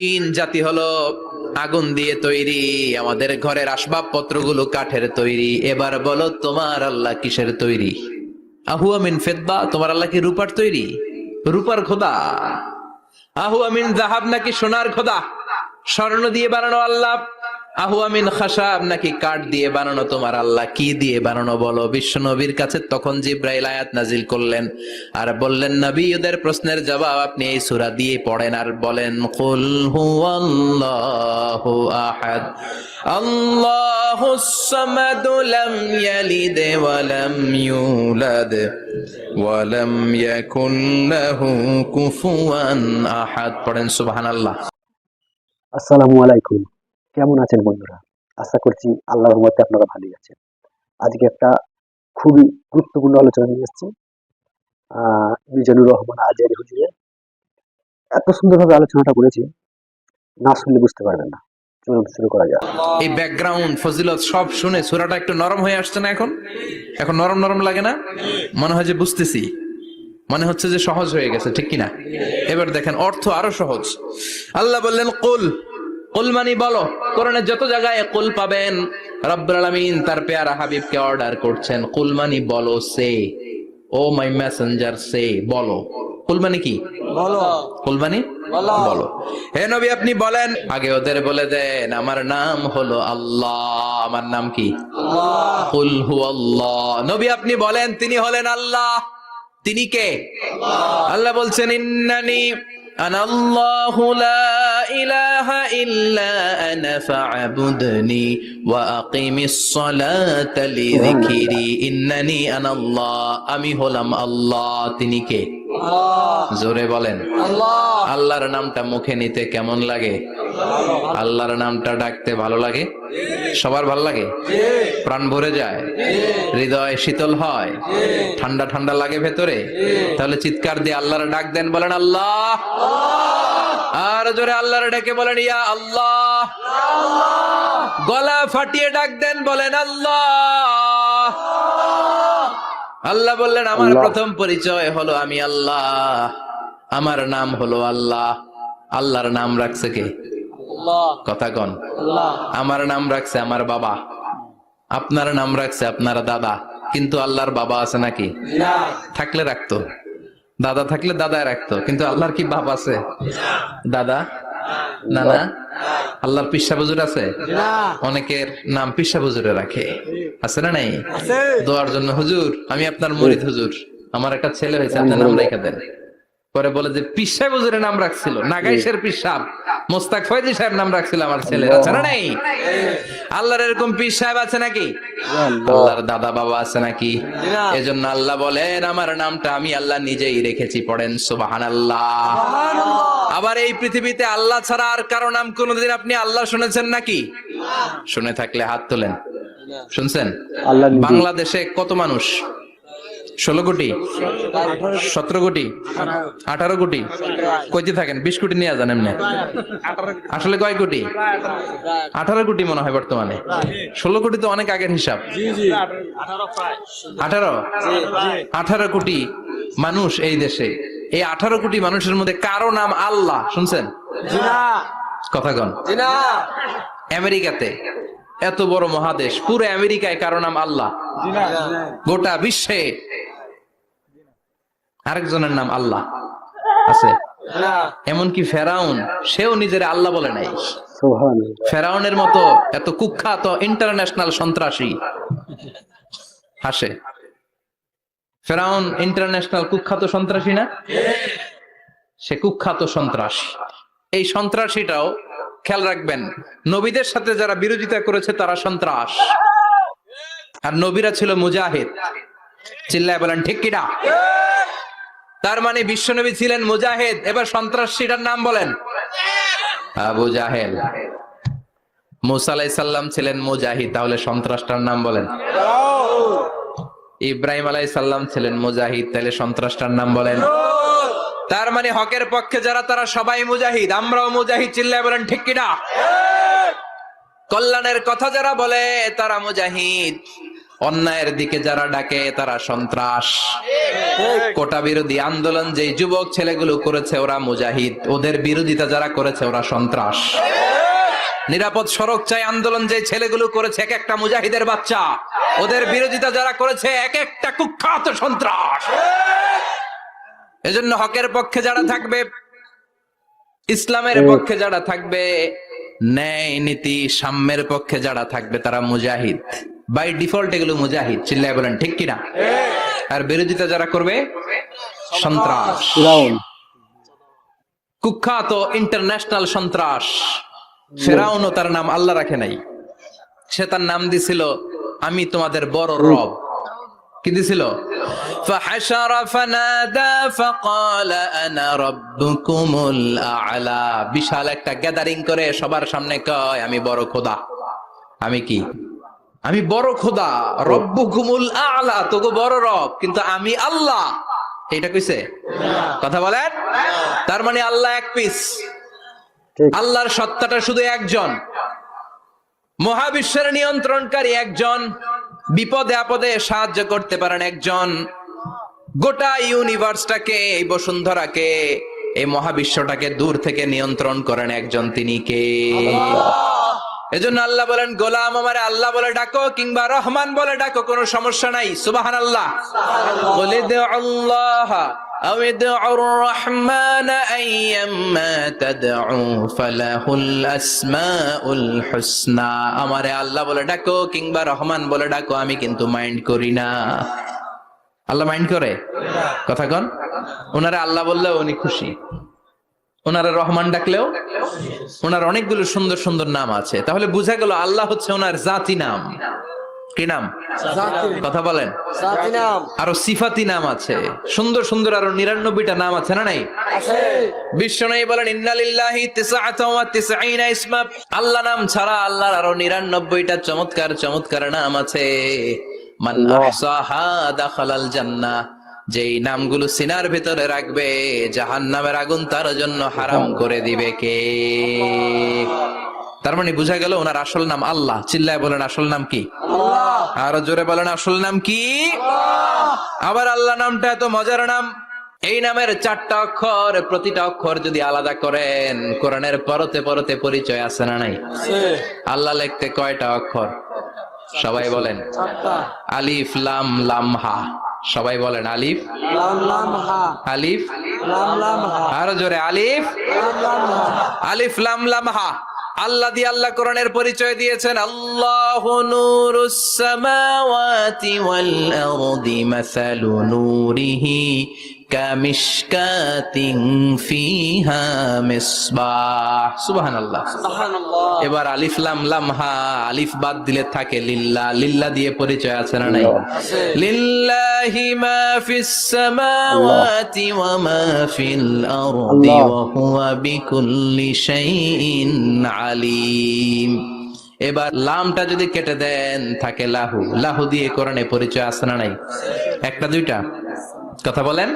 তিন জাতি হলো আগুন দিয়ে তৈরি, আমাদের ঘরের আসবাবপত্রগুলো কাঠের তৈরি। এবার বলো, তোমার আল্লাহ কিসের তৈরি? আহু আমিন ফেদবা তোমার আল্লাহ কি রূপার তৈরি? রূপার খোদা। আহু আমিন জাহাব নাকি সোনার খোদা? স্বর্ণ দিয়ে বানানো আল্লাহ। আহু আমিন খাসাব, নাকি কাঠ দিয়ে বানানো তোমার আল্লাহ? কি দিয়ে বানানো বলো? বিশ্ব নবীর কাছে তখন জিব্রাইল আয়াত নাজিল করলেন। আর বললেন নবী ওদের প্রশ্নের জবাব আপনি এই সূরা দিয়ে পড়েন। আর বলেন, কুল হুয়াল্লাহু আহাদ। আল্লাহুস সামাদ লাম ইয়ালিদ ওয়া লাম ইউলাদ। ওয়া লাম ইয়াকুন লাহু কুফুয়ান আহাদ। পড়েন, সুবহানাল্লাহ। আসসালামু আলাইকুম। কেমন আছেন বন্ধুরা? আশা করছি আল্লাহর রহমতে আপনারা ভালোই আছেন। আজকে একটা খুবই গুরুত্বপূর্ণ আলোচনা নিয়ে এসেছি মিজানুর রহমান আজারি হুজুরের। এত সুন্দরভাবে আলোচনাটা করেছি, না শুনলে বুঝতে পারবেন না। চলুন শুরু করা যাক। এই ব্যাকগ্রাউন্ড ফজিলত সব শুনে সুরাটা একটু নরম হয়ে আসছে না এখন? এখন নরম নরম লাগে না? মনে হয় যে বুঝতেছি। মনে হচ্ছে যে সহজ হয়ে গেছে, ঠিক কিনা? এবার দেখেন, অর্থ আরও সহজ। আল্লাহ বললেন, কুল কুল মানি বলো কোরআনের যত জায়গায় কুল পাবেন রব্বুল আলামিন তার পেয়ারা হাবিবকে অর্ডার করছেন। কুল মানি বলো সে। ও মাই মেসেঞ্জার সে বলো। কুল মানে কি? বলো। কুলবানি বলো। হে নবী আপনি বলেন আগে ওদের বলে দেন আমার নাম হলো আল্লাহ আমার নাম কি? কুল হু আল্লাহ নবী আপনি বলেন তিনি হলেন আল্লাহ। তিনি কে? আল্লাহ বলছেন ইন্নানি أنا الله لا إله إلا أنا فاعبدني وأقم الصلاة لذكري. إنني أنا الله. أمي هلم الله. تنكي জোরে বলেন। আল্লাহর নামটা মুখে নিতে কেমন লাগে? আল্লাহর নামটা ডাকতে ভালো লাগে? সবার ভালো লাগে? প্রাণ ভরে যায়? হৃদয় শীতল হয়? ঠান্ডা ঠান্ডা লাগে ভেতরে? তাহলে চিৎকার দিয়ে আল্লাহর ডাক দেন বলেন আল্লাহ! আর জোরে আল্লাহর ডেকে বলেন ইয়া আল্লাহ। গলা ফাটিয়ে ডাক দেন বলেন আল্লাহ! আল্লাহ বললেন আমার প্রথম পরিচয় হলো আমি আল্লাহ। আমার নাম হলো আল্লাহ। আল্লাহর নাম রাখছে কে? কথা কন। আমার নাম রাখছে আমার বাবা। আপনার নাম রাখছে আপনার দাদা। কিন্তু আল্লাহর বাবা আছে নাকি? থাকলে রাখতো। দাদা থাকলে দাদায় রাখতো। কিন্তু আল্লাহর কি বাপ আছে? দাদা? না না আল্লাহর পিসা বুজুর আছে? অনেকের নাম পিসা বুজুরে রাখে। আছে না নাই? দোয়ার জন্য হুজুর আমি আপনার মরিদ হুজুর। আমার একটা ছেলে হয়েছে আপনার নাম রেখে দেন। পরে বলে যে পিসা বুজুরের নাম রাখছিল। নাগাইশের পিসাব মোস্তাক ফয়জি সাহেব নাম রাখছিল আমার ছেলে। আছে না নাই? আল্লাহর এরকম পিস সাহেব আছে নাকি? আল্লাহর দাদা বাবা আছে নাকি? এজন্য আল্লাহ বলেন আমার নামটা আমি আল্লাহ নিজেই রেখেছি পড়েন সুবাহান আল্লাহ আবার এই পৃথিবীতে আল্লাহ ছাড়া আর কারও নাম কোনোদিন আপনি আল্লাহ শুনেছেন নাকি? শুনে থাকলে হাত তোলেন। শুনছেন? আল্লাহ বাংলাদেশে কত মানুষ ষোলো কোটি? সতেরো কোটি? আঠারো কোটি? কইতে থাকেন, বিশ কোটি নিয়ে যান এমনি। আসলে কয় কোটি? আঠারো কোটি মনে হয় বর্তমানে। ষোলো কোটি তো অনেক আগের হিসাব। আঠারো? আঠারো কোটি মানুষ এই দেশে। এই আঠারো কোটি মানুষের মধ্যে কারও নাম আল্লাহ, শুনছেন? কথা কন। আমেরিকাতে এত বড় মহাদেশ, পুরো আমেরিকায় কারও নাম আল্লাহ। গোটা বিশ্বে আরেকজনের নাম আল্লাহ আছে। এমনকি ফেরাউন সেও নিজের আল্লাহ বলে নাই। ফেরাউনের মতো এত কুখ্যাত ইন্টারন্যাশনাল সন্ত্রাসী হাসে ফেরাউন ইন্টারন্যাশনাল কুখ্যাত সন্ত্রাসী না? সে কুখ্যাত সন্ত্রাসী। এই সন্ত্রাসীটাও খেয়াল রাখবেন নবীদের সাথে যারা বিরোধিতা করেছে তারা সন্ত্রাস। আর নবীরা ছিল মুজাহিদ। চিল্লায় বলেন ঠিক কিনা তার মানে বিশ্বনবী ছিলেন মুজাহিদ। এবার সন্ত্রাসীটার নাম বলেন। আবু জাহেল। মুসা আলাই সাল্লাম ছিলেন মুজাহিদ, তাহলে সন্ত্রাসটার নাম বলেন। ইব্রাহিম আলাই সাল্লাম ছিলেন মুজাহিদ, তাহলে সন্ত্রাসটার নাম বলেন। তার মানে হকের পক্ষে যারা, তারা সবাই মুজাহিদ। আমরাও মুজাহিদ, চিল্লায় বলেন, ঠিক কিনা? কল্যাণের কথা যারা বলে, তারা মুজাহিদ। অন্যায়ের দিকে যারা ডাকে তারা সন্ত্রাস। কোটা বিরোধী আন্দোলন যে যুবক ছেলেগুলো করেছে ওরা মুজাহিদ। ওদের বিরোধিতা যারা করেছে ওরা সন্ত্রাস। নিরাপদ সড়ক চাই আন্দোলন যে ছেলেগুলো করেছে এক একটা মুজাহিদের বাচ্চা। ওদের বিরোধিতা যারা করেছে এক একটা কুখ্যাত সন্ত্রাস। এজন্য হকের পক্ষে যারা থাকবে ইসলামের পক্ষে যারা থাকবে ন্যায় নীতি সাম্যের পক্ষে যারা থাকবে তারা মুজাহিদ। বাই ডিফল্ট এগুলো মুজাহিদ চিল্লায় বলেন ঠিক কিনা? আর বিরোধিতা যারা করবে? সন্ত্রাস। কুখ্যাত ইন্টারন্যাশনাল সন্ত্রাস। ফেরাউনও তার নাম আল্লাহ রাখে নাই। সে তার নাম দিছিল আমি তোমাদের বড় রব। কি দিছিল? فحشر فنادى فقال انا ربكم الاعلى বিশাল একটা গ্যাদারিং করে সবার সামনে কয় আমি বড় খোদা আমি কি আমি বড় খোদা রব্বুকুমুল আলা তোগো বড় রব কিন্তু আমি আল্লাহ এটা কইছে কথা বলেন তার মানে আল্লাহ এক পিস ঠিক আল্লাহর সত্তাটা শুধু একজন মহাবিশ্বের নিয়ন্ত্রণকারী একজন বিপদে আপদে সাহায্য করতে পারেন একজন গোটা ইউনিভার্সটাকে এই বসুন্ধরাকে এই মহাবিশ্বটাকে দূর থেকে নিয়ন্ত্রণ করেন একজন তিনি কে এজন্য আল্লাহ বলেন গোলাম আমার আল্লাহ বলে ডাকো কিংবা রহমান বলে ডাকো কোনো সমস্যা নাই সুবাহান আল্লাহ বলে দে আল্লাহ أو ادعوا الرحمن أيما تدعوا فله الأسماء الحسنى আমারে আল্লাহ বলে ডাকো কিংবা রহমান বলে ডাকো আমি কিন্তু মাইন্ড করি না আল্লাহ মাইন্ড করে? কথা কন। ওনারা আল্লাহ বললেও উনি খুশি। ওনারা রহমান ডাকলেও ওনার অনেকগুলো সুন্দর সুন্দর নাম আছে। তাহলে বোঝা গেল আল্লাহ হচ্ছে ওনার জাতি নাম। কি নাম? কথা বলেন। আরও সিফাতি নাম আছে। সুন্দর সুন্দর আরও নিরানব্বইটা নাম আছে না নাই? বিশ্ব নাই বলেন ইন্নালিল্লাহি ইসমা আল্লাহ নাম ছাড়া আল্লাহর আরও নিরানব্বইটা চমৎকার চমৎকার নাম আছে। মান আহসাহা দাখালাল জান্নাহ। যেই নামগুলো সিনার ভিতরে রাখবে জাহান্নামের আগুন তার জন্য হারাম করে দিবে কে? তার মানে বুঝা গেল ওনার আসল নাম আল্লাহ। চিল্লায় বলেন আসল নাম কি? আরও জোরে বলেন আসল নাম কি? আবার আল্লাহ নামটা এত মজার নাম। এই নামের চারটা অক্ষর প্রতিটা অক্ষর যদি আলাদা করেন কোরআনের পরতে পরতে পরিচয় আছে না নাই? আল্লাহ লিখতে কয়টা অক্ষর? সবাই বলেন। আলিফ লাম লাম হা। সবাই বলেন আলিফ। আলিফ। আরও জোরে আলিফ। আলিফ লাম লাম হা। আল্লাহ দিয়ে আল্লাহ কোরআনের পরিচয় দিয়েছেন। আল্লাহ নূরুস সামাওয়াতি ওয়াল আরদি মাসালু নূরিহি কামিশকাতিন ফিহা মিসবাহ সুবহানাল্লাহ। এবার আলিফ লাম লাম হা আলিফ বাদ দিলে থাকে লিল্লা। লিল্লা দিয়ে পরিচয় আছে না নাই? লিল্লাহি মা ফিস সামাওয়াতি ওয়া মা ফিল আরদি ওয়া হুয়া বিকুল্লি শাইইন আলিম। এবার লামটা যদি কেটে দেন থাকে লাহু। লাহু দিয়ে কোরআনে পরিচয় আছে না নাই? একটা দুইটা। কথা বলেন।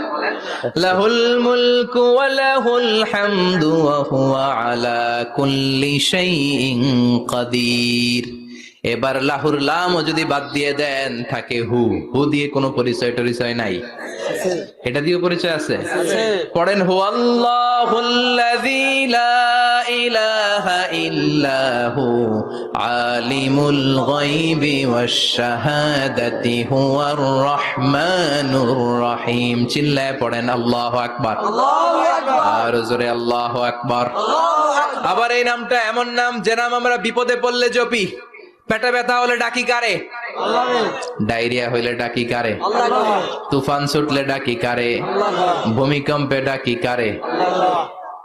লাহুল الملك وله الحمد وهو على كل شيء قدير এবার লাহুর লাম যদি বাদ দিয়ে দেন থাকে হু। হু দিয়ে কোনো পরিচয় টরিচয় নাই। এটা দিয়ে পরিচয় আছে? পড়েন হু আল্লাহুল্লাযী লা হু আলিমুল গায়বি ওয়াশ শাহাদাতি হুয়ার রহমানুর রহিম। চিল্লায় পড়েন আল্লাহু আকবার। আর জোরে আল্লাহু আকবার। আবার এই নামটা এমন নাম যে নাম আমরা বিপদে পড়লে জপি। পেটে ব্যথা হলে ডাকি কারে? ডায়রিয়া হইলে ডাকি কারে? তুফান ছুটলে ডাকি কারে? ভূমিকম্পে ডাকি কারে?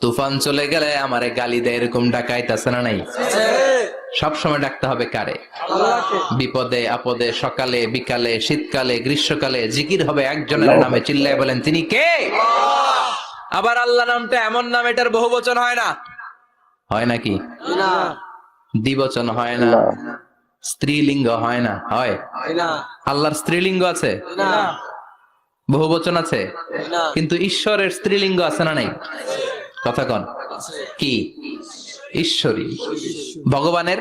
তুফান চলে গেলে আমারে গালি দেয় এরকম ডাকাইতাছে না নাই? সব সময় ডাকতে হবে কারে? বিপদে আপদে সকালে বিকালে শীতকালে গ্রীষ্মকালে জিকির হবে একজনের নামে চিল্লায় বলেন তিনি কে? আবার আল্লাহ নামটা এমন নাম এটার বহু বচন হয় না? হয় নাকি? দ্বিবচন হয় না? স্ত্রীলিঙ্গ হয় না? হয়? আল্লাহর স্ত্রীলিঙ্গ আছে? বহু বচন আছে? কিন্তু ঈশ্বরের স্ত্রীলিঙ্গ আছে না নাই? কথা কন। কি? ঈশ্বরী। ভগবানের?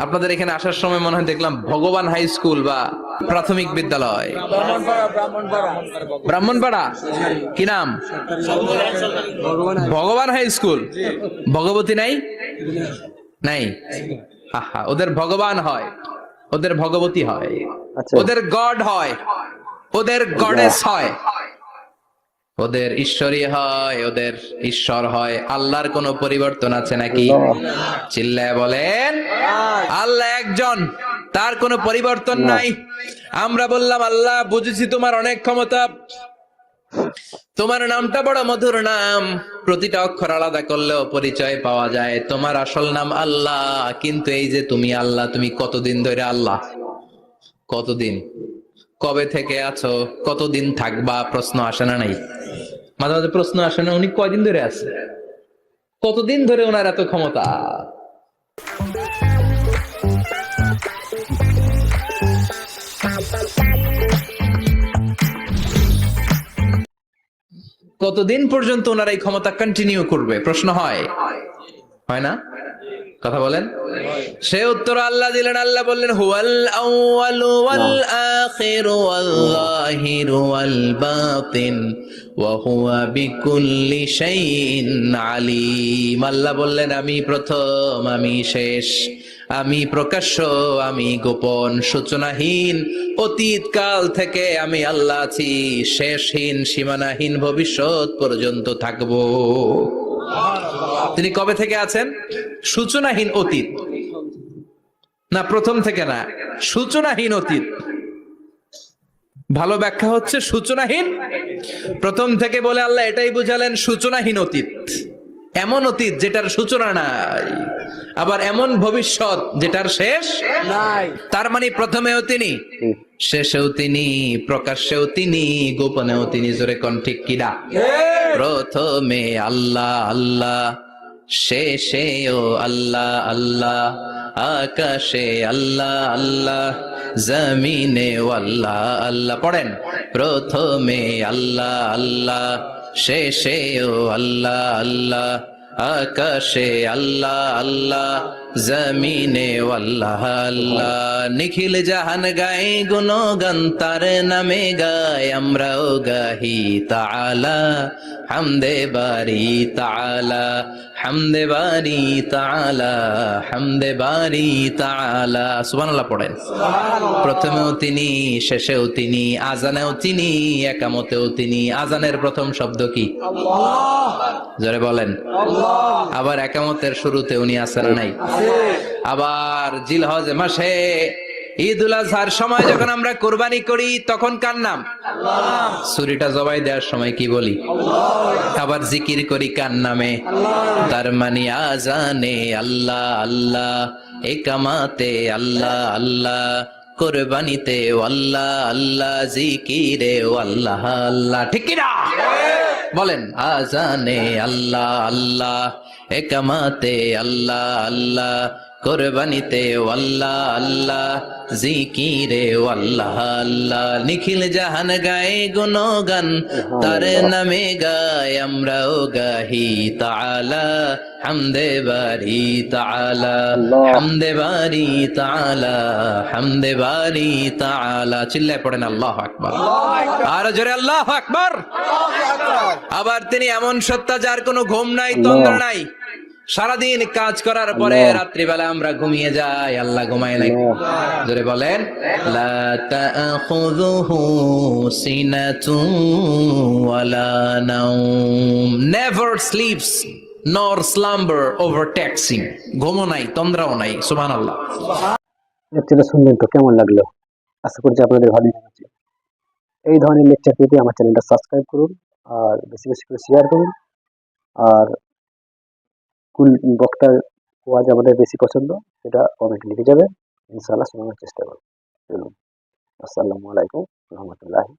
আপনাদের এখানে আসার সময় মনে হয় দেখলাম ভগবান হাই স্কুল বা প্রাথমিক বিদ্যালয়। ব্রাহ্মণপাড়া? কি নাম? ভগবান হাই স্কুল। ভগবতী নাই? নাই। আহা ওদের ভগবান হয়। ওদের ভগবতী হয়। আচ্ছা। ওদের গড হয়। ওদের গডেস হয়। ওদের ঈশ্বরী হয় ওদের ঈশ্বর হয়। আল্লাহর কোনো পরিবর্তন আছে নাকি? চিল্লায় বলেন আল্লাহ একজন তার কোনো পরিবর্তন নাই। আমরা বললাম আল্লাহ বুঝেছি তোমার অনেক ক্ষমতা। তোমার নামটা বড় মধুর নাম। প্রতিটা অক্ষর আলাদা করলেও পরিচয় পাওয়া যায়। তোমার আসল নাম আল্লাহ কিন্তু এই যে তুমি আল্লাহ তুমি কতদিন ধরে আল্লাহ? কতদিন? কবে থেকে আছো? কতদিন থাকবা? প্রশ্ন আসে না নাই? মাঝে মাঝে প্রশ্ন আসে না, উনি কয়দিন ধরে আছে? কতদিন ধরে ওনার এত ক্ষমতা? কতদিন পর্যন্ত ওনারা এই ক্ষমতা কন্টিনিউ করবে? প্রশ্ন হয়। হয় না? কথা বলেন? সে উত্তর আল্লাহ দিলেন আল্লাহ বললেন হুয়াল আউয়ালু ওয়াল আখিরু ওয়াল যাহিরু ওয়াল বাতিন ওয়া হুয়া বিকুল্লি শাইইন আলিম। আল্লাহ বললেন আমি প্রথম আমি শেষ আমি প্রকাশ্য আমি গোপন সূচনাহীন অতীত কাল থেকে আমি আল্লাহ আছি শেষহীন সীমানাহীন ভবিষ্যৎ পর্যন্ত থাকব। তিনি কবে থেকে আছেন? সূচনাহীন অতীত। না প্রথম থেকে না সূচনাহীন অতীত। ভালো ব্যাখ্যা হচ্ছে সূচনাহীন। প্রথম থেকে বলে আল্লাহ এটাই বুঝালেন সূচনাহীন অতীত। এমন অতীত যেটার সূচনা নাই। আবার এমন ভবিষ্যৎ যেটার শেষ নাই। তার মানে প্রথমেও তিনি শেষেও তিনি প্রকাশ্যেও তিনি গোপনেও তিনি জোরে কন ঠিক কিনা প্রথমে আল্লাহ আল্লাহ শেষেও আল্লাহ আল্লাহ, আকাশে আল্লাহ আল্লাহ, জমিনে আল্লাহ আল্লাহ। পড়েন, প্রথমে আল্লাহ আল্লাহ, শেষে ও আল্লাহ আল্লাহ, আকাশে আল্লাহ আল্লাহ, জমিনে আল্লাহ আল্লাহ। নিখিল জাহান গায়ে গুণগান, তার নামে গায়, আমরাও গাহি তাআলা। হামদে বারি তাআলা হামদে বারি তালা হামদে বারি তাআলা। সুবহানাল্লাহ পড়েন। প্রথমেও তিনি শেষেও তিনি আজানেও তিনি একামতেও তিনি। আজানের প্রথম শব্দ কি? জোরে বলেন। আবার একামতের শুরুতে উনি আছেন নাই? আবার জিল জিলহজ মাসে ঈদ উল আজহার সময় যখন আমরা কোরবানি করি তখন কার নাম? ছুরিটা জবাই দেওয়ার সময় কি বলি? আবার জিকির করি কার নামে? তার মানে আজানে আল্লাহ আল্লাহ। একামাতে আল্লাহ আল্লাহ। কোরবানিতে আল্লাহ আল্লাহ। জিকিরে আল্লাহ আল্লাহ। ঠিক কিনা বলেন আজানে আল্লাহ আল্লাহ। একামাতে আল্লাহ আল্লাহ। কোরবানিতে আল্লাহ আল্লাহ জিকিরে আল্লাহ আল্লাহ। নিখিল জাহান গায়ে গুণগান তার নামে গায় আমরাও গাহি তাআলা। হামদে বারি তাআলা হামদে বারি তাআলা হামদে বারি তাআলা। চিল্লায় পড়েন আল্লাহু আকবার। আর জোরে আল্লাহ আকবার। আবার তিনি এমন সত্তা যার কোনো ঘুম নাই তন্দ্র নাই। সারাদিন কাজ করার পরে রাত্রিবেলা আমরা ঘুমিয়ে যাই আল্লাহ ঘুমায় নাই। জোরে বলেন never sleeps nor slumber overtakes him ঘুমও নাই তন্দ্রাও নাই সুবহানাল্লাহ। লেকচারটা শুনলেন তো কেমন লাগল? আশা করছি আপনাদের ভালো লেগেছে। এই ধরনের লেকচার পেতে আমার চ্যানেলটা সাবস্ক্রাইব করুন আর বেশি বেশি করে শেয়ার করুন। আর কোন বক্তার ওয়াজ আমাদের বেশি পছন্দ, সেটা কমেন্টে লিখে যাবে ইনশাআল্লাহ শোনানোর চেষ্টা করব। চলুন। আসসালামু আলাইকুম রহমতুল্লাহি